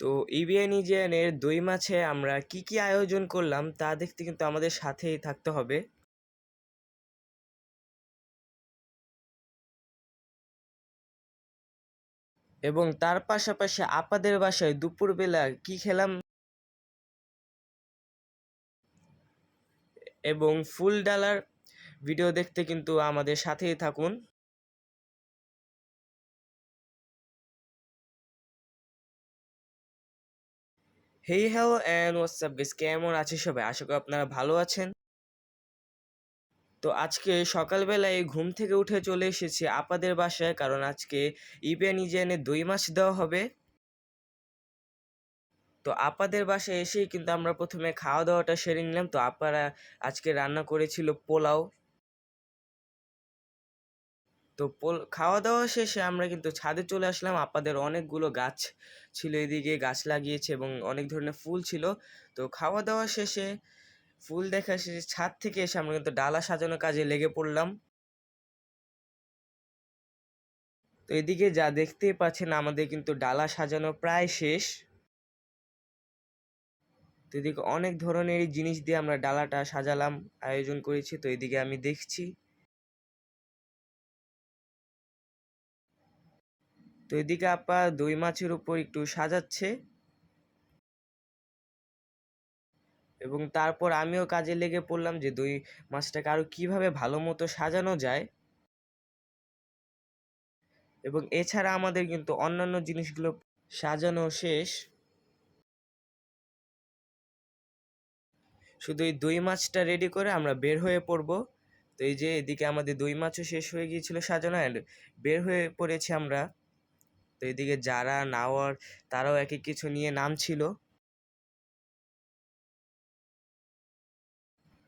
তো ইবিএন ইজিয়ানের দুই মাছে আমরা কি কি আয়োজন করলাম তা দেখতে কিন্তু আমাদের সাথেই থাকতে হবে। এবং তার পাশাপাশি আপাদের বাসায় দুপুরবেলা কি খেলাম? এবং ফুল ডালার ভিডিও দেখতে কিন্তু আমাদের সাথেই থাকুন। Hey hello and what's up guys কেমন আছে সবাই? আশা করি আপনারা ভালো আছেন। তো আজকে সকালবেলায় ঘুম থেকে উঠে চলে এসেছি আপাদের বাসায়, কারণ আজকে ইবিএন ইজেনে দই মাছ দেওয়া হবে। তো আপাদের বাসায় এসেই কিন্তু আমরা প্রথমে খাওয়া দাওয়াটা সেরে নিলাম। তো আপারা আজকে রান্না করেছিল পোলাও। তো খাওয়া দাওয়া শেষে আমরা কিন্তু ছাদে চলে আসলাম। আপাদের অনেকগুলো গাছ ছিল এদিকে, গাছ লাগিয়েছে এবং অনেক ধরনের ফুল ছিল। তো খাওয়া দাওয়া শেষে, ফুল দেখা শেষে ছাদ থেকে এসে আমরা কিন্তু ডালা সাজানোর কাজে লেগে পড়লাম। তো এদিকে যা দেখতেই পাচ্ছেন, আমাদের কিন্তু ডালা সাজানো প্রায় শেষ। তো এদিকে অনেক ধরনের জিনিস দিয়ে আমরা ডালাটা সাজালাম, আয়োজন করেছি। তো এদিকে আমি দেখছি। তো এদিকে আপা দই মাছের উপর একটু সাজাচ্ছে। এবং তারপর আমিও কাজে লেগে পড়লাম যে দই মাছটাকে আরও কীভাবে ভালো মতো সাজানো যায়। এবং এছাড়া আমাদের কিন্তু অন্যান্য জিনিসগুলো সাজানো শেষ। শুধু এই দই মাছটা রেডি করে আমরা বের হয়ে পড়ব। তো এই যে এদিকে আমাদের দই মাছও শেষ হয়ে গিয়েছিল সাজানো অ্যান্ড বের হয়ে পড়েছি আমরা। তো এদিকে যারা নাওয়ার তারাও এক এক কিছু নিয়ে নামছিল।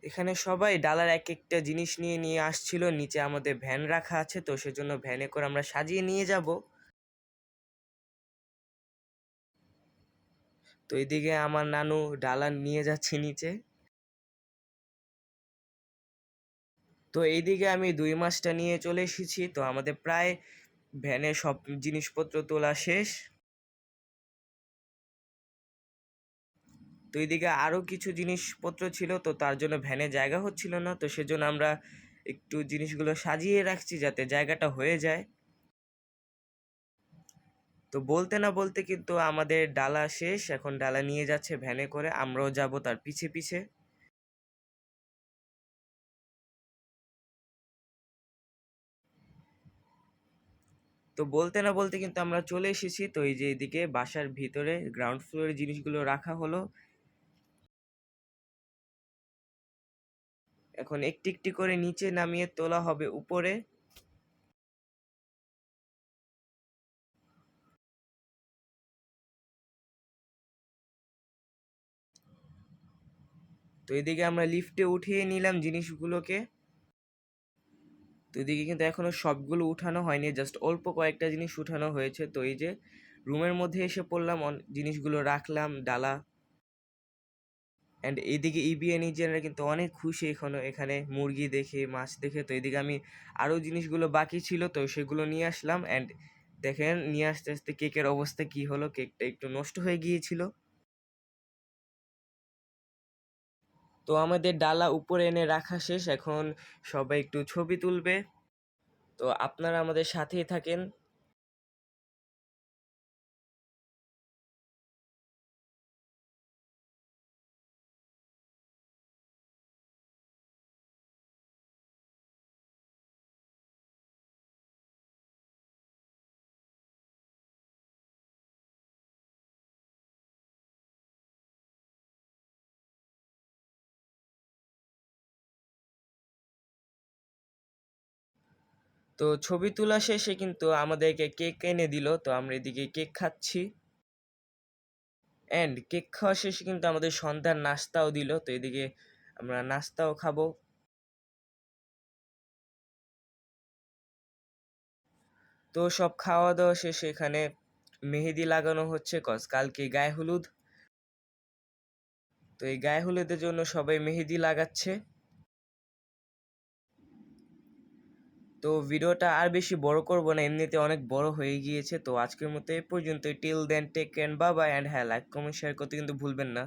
এখানে সবাই ডালার এক একটা জিনিস নিয়ে নিয়ে আসছিল। নিচে আমাদের ভ্যান রাখা আছে, তো সেজন্য ভ্যানে করে আমরা সাজিয়ে নিয়ে যাব। তো এদিকে আমার নানু ডালা নিয়ে যাচ্ছে নিচে। তো এইদিকে আমি দুই মাসটা নিয়ে চলে এসেছি। তো আমাদের প্রায় ভ্যানে সব জিনিসপত্র তোলা শেষ। তো এইদিকে আরও কিছু জিনিসপত্র ছিল, তো তার জন্য ভ্যানে জায়গা হচ্ছিল না, তো সেজন্য আমরা একটু জিনিসগুলো সাজিয়ে রাখছি যাতে জায়গাটা হয়ে যায়। তো বলতে না বলতে কিন্তু আমাদের ডালা শেষ, এখন ডালা নিয়ে যাচ্ছে ভ্যানে করে, আমরাও যাব তার পিছে পিছে। তো বলতে না বলতে কিন্তু আমরা চলে এসেছি। তো এই যে এদিকে বাসার ভিতরে গ্রাউন্ড ফ্লোরে জিনিসগুলো রাখা হলো। এখন একটি একটি করে নিচে নামিয়ে তোলা হবে উপরে। তো এদিকে আমরা লিফটে উঠিয়ে নিলাম জিনিসগুলোকে। তো এদিকে কিন্তু এখনও সবগুলো উঠানো হয়নি জাস্ট অল্প কয়েকটা জিনিস উঠানো হয়েছে। তো এই যে রুমের মধ্যে এসে পড়লাম জিনিসগুলো রাখলাম, ডালা। অ্যান্ড এইদিকে ইবিএন ইজেনরা কিন্তু অনেক খুশি এখনও, এখানে মুরগি দেখে, মাছ দেখে। তো এদিকে আমি আরও জিনিসগুলো বাকি ছিল, তো সেগুলো নিয়ে আসলাম। অ্যান্ড দেখেন, নিয়ে আসতে আসতে কেকের অবস্থা কি হলো? কেকটা একটু নষ্ট হয়ে গিয়েছিল। তো আমাদের ডালা উপরে এনে রাখা শেষ। এখন সবাই একটু ছবি তুলবে। তো আপনারা আমাদের সাথেই থাকেন। তো ছবি তোলা শেষে কিন্তু আমাদেরকে কেক এনে দিল, তো আমরা এদিকে কেক খাচ্ছি। অ্যান্ড কেক খাওয়া শেষে কিন্তু আমাদের সন্ধ্যার নাস্তাও দিল, তো এদিকে আমরা নাস্তাও খাব। তো সব খাওয়া দাওয়া শেষে এখানে মেহেদি লাগানো হচ্ছে কজ কালকে গায়ে হলুদ। তো এই গায়ে হলুদের জন্য সবাই মেহেদি লাগাচ্ছে। তো ভিডিওটা আর বেশি বড় করব না, এমনিতে অনেক বড় হয়ে গিয়েছে। তো আজকের মতো এই পর্যন্ত টিল দেন টেক কেয়ার বাবা অ্যান্ড হ্যাঁ লাইক কমেন্ট শেয়ার করতে কিন্তু ভুলবেন না।